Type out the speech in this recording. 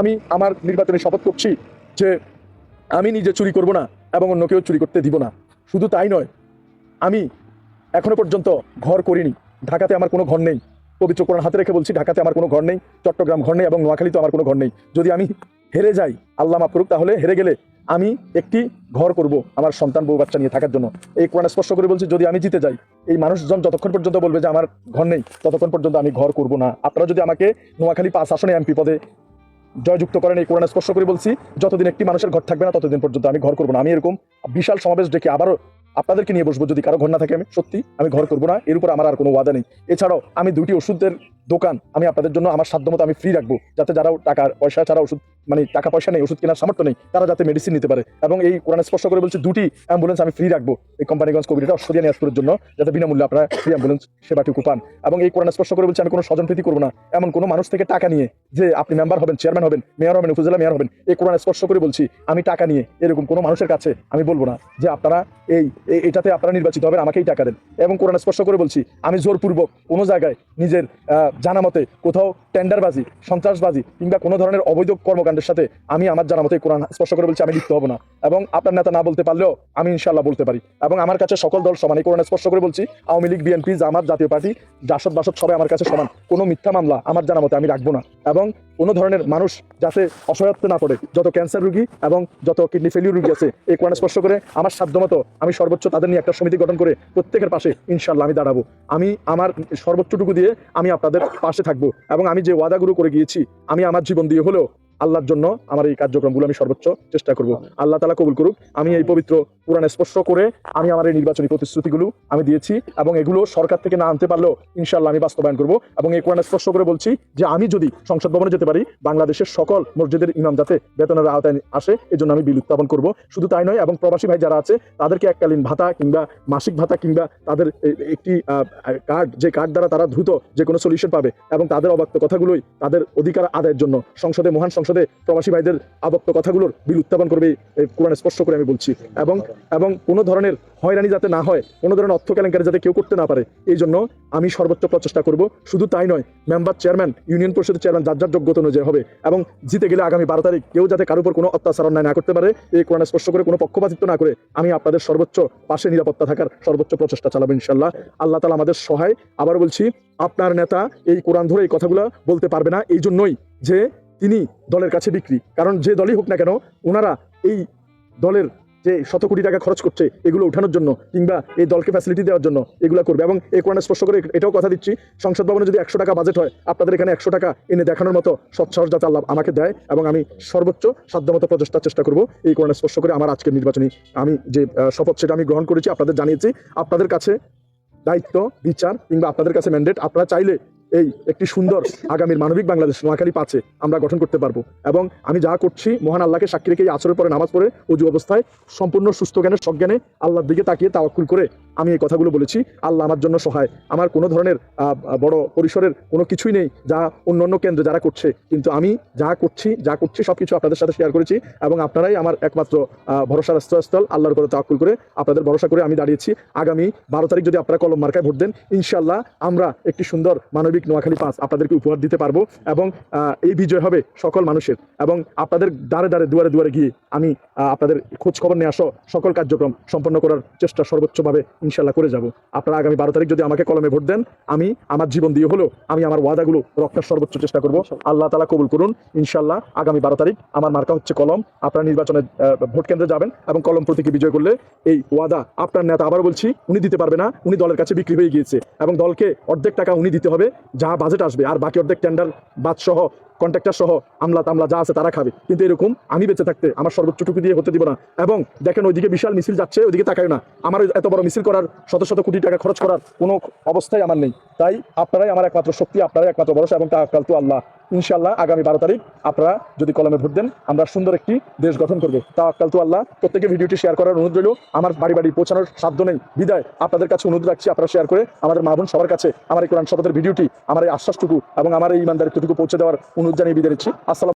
আমি আমার নির্বাচনে শপথ করছি যে আমি নিজে চুরি করব না এবং অন্য কেউ চুরি করতে দিব না। শুধু তাই নয়, আমি এখনও পর্যন্ত ঘর করিনি। ঢাকাতে আমার কোনো ঘর নেই। পবিত্র কোরআন হাতে রেখে বলছি, ঢাকাতে আমার কোনো ঘর নেই, চট্টগ্রাম ঘর নেই এবং নোয়াখালীতে আমার কোনো ঘর নেই। যদি আমি হেরে যাই, আল্লাহ মাফ করুক, তাহলে হেরে গেলে আমি একটি ঘর করব আমার সন্তান, বউ, বাচ্চা নিয়ে থাকার জন্য। এই কোরআন স্পষ্ট করে বলছি, যদি আমি জিতে যাই, এই মানুষজন যতক্ষণ পর্যন্ত বলবে যে আমার ঘর নেই, ততক্ষণ পর্যন্ত আমি ঘর করব না। আপনারা যদি আমাকে নোয়াখালী পাঁচ আসনে এমপি পদে জয়যুক্ত করেন, এই কোরআন স্পর্শ করে বলছি, যতদিন একটি মানুষের ঘর থাকবে না, ততদিন পর্যন্ত আমি ঘর করব না। আমি এরকম বিশাল সমাবেশ ডেকে আবারও আপনাদেরকে নিয়ে বসবো, যদি কারও ঘর না থাকে, আমি সত্যি আমি ঘর করব না, এর উপর আমার আর কোনো ওয়াদা নেই। এছাড়াও আমি দুটি ওষুধের দোকান আমি আপনাদের জন্য আমার সাধ্যমতো আমি ফ্রি রাখব। যাতে যারা টাকার পয়সা ছাড়া ওষুধ মানে টাকা পয়সা নেই, ওষুধ কেনার সামর্থ্য নেই, তারা যাতে মেডিসিন নিতে পারে। এবং এই কোরআন স্পষ্ট করে বলছে দুটি অ্যাম্বুলেন্স আমি ফ্রি রাখব। এই কোম্পানিগঞ্জ কোভিডটা অস্ট্রেলিয়া নিয়াজপুরের জন্য, যাতে বিনামূল্যে আপনারা ফ্রি অ্যাম্বুলেন্স সেবাটুকু পান। এবং এই কোরআন স্পষ্ট করে বলছে, আমি কোনো স্বজনপ্রীতি করব না। এমন কোনো মানুষ থেকে টাকা নিয়ে যে আপনি মেম্বার হবেন চেয়ারম্যান হবেন মেয়র হবেন, উপজেলা মেয়র হবেন, এই কোরআন স্পষ্ট করে বলছি, আমি টাকা নিয়ে এরকম কোনো মানুষের কাছে আমি বলব না যে আপনারা এই এটাতে আপনারা নির্বাচিত হবেন, আমাকেই টাকা দেন। এবং কোরআন স্পষ্ট করে বলছি, আমি জোরপূর্বক কোনো জায়গায় নিজের জানা মতে কোথাও টেন্ডারবাজি, সন্ত্রাসবাজি কিংবা কোনো ধরনের অবৈধ কর্মকাণ্ডের সাথে আমি আমার জানা মতে কোরআন স্পষ্ট করে বলছি আমি লিপ্ত হব না। এবং আপনার নেতা না বলতে পারলেও আমি ইনশাল্লাহ বলতে পারি। এবং আমার কাছে সকল দল সমান এই কোরআন স্পষ্ট করে বলছি। আওয়ামী লীগ, বিএনপি, জামাত, জাতীয় পার্টি, জাসদ বাসদ সবাই আমার কাছে সমান। কোনো মিথ্যা মামলা আমার জানা মতে আমি রাখব না। এবং কোনো ধরনের মানুষ যাতে অসহায়ত্ব না পড়ে যত ক্যান্সার রুগী এবং যত কিডনি ফেলিউর রুগী আছে, এই কোরআন স্পর্শ করে আমার সাধ্যমতো আমি সর্বোচ্চ তাদের নিয়ে একটা সমিতি গঠন করে প্রত্যেকের পাশে ইনশাল্লাহ আমি দাঁড়াবো। আমি আমার সর্বোচ্চটুকু দিয়ে আমি আপনাদের পাশে থাকব এবং আমি যে ওয়াদাগুলো করে গিয়েছি, আমি আমার জীবন দিয়ে হলেও আল্লাহর জন্য আমার এই কার্যক্রমগুলো আমি সর্বোচ্চ চেষ্টা করব। আল্লাহ তালা কবুল করুক। আমি এই পবিত্র কোরআন স্পর্শ করে আমি আমার এই নির্বাচনী প্রতিশ্রুতিগুলো আমি দিয়েছি এবং এগুলো সরকার থেকে না আনতে পারলেও ইনশাল্লাহ আমি বাস্তবায়ন করব এবং এই কোরআন স্পর্শ করে বলছি যে আমি যদি সংসদ ভবনে যেতে পারি বাংলাদেশের সকল মসজিদের ইমাম যাতে বেতনের আওতায় আসে এই জন্য আমি বিল উত্থাপন করব। শুধু তাই নয় এবং প্রবাসী ভাই যারা আছে তাদেরকে এককালীন ভাতা কিংবা মাসিক ভাতা কিংবা তাদের একটি কার্ড যে কার্ড দ্বারা তারা দ্রুত যে কোনো সলিউশন পাবে এবং তাদের অবাক্ত কথাগুলোই তাদের অধিকার আদায়ের জন্য সংসদে মহান সংসদে প্রবাসী ভাইদের আবক্ত কথাগুলোর বিল উত্থাপন করবে কোরআন স্পষ্ট করে আমি বলছি। এবং এবং কোনো ধরনের হয়রানি যাতে না হয়, কোনো ধরনের অর্থ কেলেঙ্কারি যাতে কেউ করতে না পারে, এই জন্য আমি সর্বোচ্চ প্রচেষ্টা করব। শুধু তাই নয়, মেম্বার চেয়ারম্যান, ইউনিয়ন পরিষদের চেয়ারম্যান যার যার যোগ্যতা অনুযায়ী হবে এবং জিতে গেলে আগামী বারো তারিখ কেউ যাতে কারোর উপর কোনো অত্যাচার অন্যায় না করতে পারে, এই কোরআন স্পষ্ট করে কোনো পক্ষপাতিত্ব না করে আমি আপনাদের সর্বোচ্চ পাশে নিরাপত্তা থাকার সর্বোচ্চ প্রচেষ্টা চালাবো ইনশাল্লাহ আল্লাহ তালা আমাদের সহায়। আবার বলছি, আপনার নেতা এই কোরআন ধরে এই কথাগুলো বলতে পারবে না। এই জন্যই যে তিনি দলের কাছে বিক্রি। কারণ যে দলই হোক না কেন, ওনারা এই দলের যে শত কোটি টাকা খরচ করছে, এগুলো উঠানোর জন্য কিংবা এই দলকে ফ্যাসিলিটি দেওয়ার জন্য এগুলো করবে। এবং এই কোরআন স্পষ্ট করে এটাও কথা দিচ্ছি, সংসদ ভবনে যদি একশো টাকা বাজেট হয়, আপনাদের এখানে একশো টাকা এনে দেখানোর মতো সৎসাহস যাতে আল্লাহ আমাকে দেয়, এবং আমি সর্বোচ্চ সাধ্যমতো প্রচেষ্টার চেষ্টা করব এই কোরআন স্পষ্ট করে আমার আজকের নির্বাচনী আমি যে শপথ সেটা আমি গ্রহণ করেছি, আপনাদের জানিয়েছি। আপনাদের কাছে দায়িত্ব, বিচার কিংবা আপনাদের কাছে ম্যান্ডেট আপনারা চাইলে এই একটি সুন্দর আগামীর মানবিক বাংলাদেশ নোয়াখালী পাচ্ছে আমরা গঠন করতে পারব। এবং আমি যা করছি, মহান আল্লাহকে সাক্ষী রেখে এই আচরের পরে নামাজ পড়ে উজু অবস্থায় সম্পূর্ণ সুস্থ জ্ঞানের সজ্ঞানে আল্লাহর দিকে তাকিয়ে তাওয়াক্কুল করে আমি এই কথাগুলো বলেছি। আল্লাহ আমার জন্য সহায়। আমার কোনো ধরনের বড় পরিসরের কোনো কিছুই নেই যা অন্য অন্য কেন্দ্রে যারা করছে। কিন্তু আমি যা করছি যা করছি সব কিছু আপনাদের সাথে শেয়ার করেছি এবং আপনারাই আমার একমাত্র ভরসার আশ্রয়স্থল আল্লাহর উপরে তাওয়াক্কুল করে আপনাদের ভরসা করে আমি দাঁড়িয়েছি। আগামী বারো তারিখ যদি আপনারা কলম মার্কায় ভোট দেন ইনশাল্লাহ আমরা একটি সুন্দর মানবিক নোয়াখালী পাঁচ আপনাদেরকে উপহার দিতে পারব এবং এই বিজয় হবে সকল মানুষের এবং আপনাদের দ্বারে দ্বারে, দুয়ারে দুয়ারে গিয়ে আমি আপনাদের খোঁজ খবর নিয়ে আসো সকল কার্যক্রম সম্পন্ন করার চেষ্টা সর্বোচ্চভাবে ইনশাল্লাহ করে যাব। আপনারা আগামী বারো তারিখ যদি আমাকে কলমে ভোট দেন, আমি আমার জীবন দিয়ে হলেও আমি আমার ওয়াদাগুলো রক্ষার সর্বোচ্চ চেষ্টা করব। আল্লাহ তালা কবুল করুন ইনশাল্লাহ আগামী বারো তারিখ আমার মার্কা হচ্ছে কলম। আপনারা নির্বাচনে ভোট কেন্দ্রে যাবেন এবং কলম প্রতীকে বিজয় করলে এই ওয়াদা আপনার নেতা আবার বলছি, উনি দিতে পারবে না, উনি দলের কাছে বিক্রি হয়ে গিয়েছে এবং দলকে অর্ধেক টাকা উনি দিতে হবে। যা বাজেট আসবে, আর বাকি অর্ধেক টেন্ডার বাদ সহ কন্ট্রাক্টর সহ, আমলা তামলা যা আছে তারা খাবে। কিন্তু এরকম আমি বেঁচে থাকতে আমার সর্বোচ্চটুকু দিয়ে হতে দিব না। এবং দেখেন ওইদিকে বিশাল মিছিল যাচ্ছে, ওইদিকে তাকায় না। আমার এত বড় মিছিল করার, শত শত কোটি টাকা খরচ করার কোনো অবস্থাই আমার নেই। তাই আপনারাই আমার একমাত্র শক্তি, আপনারাই একমাত্র ভরসা, এবং তা আকাল তো আল্লাহ ইনশাল্লাহ আগামী বারো তারিখ আপনারা যদি কলমে ভোট দেন, আমরা সুন্দর একটি দেশ গঠন করব। তাকাল তো আল্লাহ প্রত্যেকে ভিডিওটি শেয়ার করার অনুরোধ রইল। আমার বাড়ি বাড়ি পৌঁছানোর সাধ্য নেই। বিদায়, আপনাদের কাছে অনুরোধ রাখছি, আপনারা শেয়ার করে আমাদের মা বোন সবার কাছে আমার এই কোরআন শপথের ভিডিওটি, আমার এই আশ্বাসটুকু এবং আমার এই ইমানদারিত্বটুকু পৌঁছে দেওয়ার অনুরোধ জানিয়ে বিদায় নিচ্ছি। আসসালাম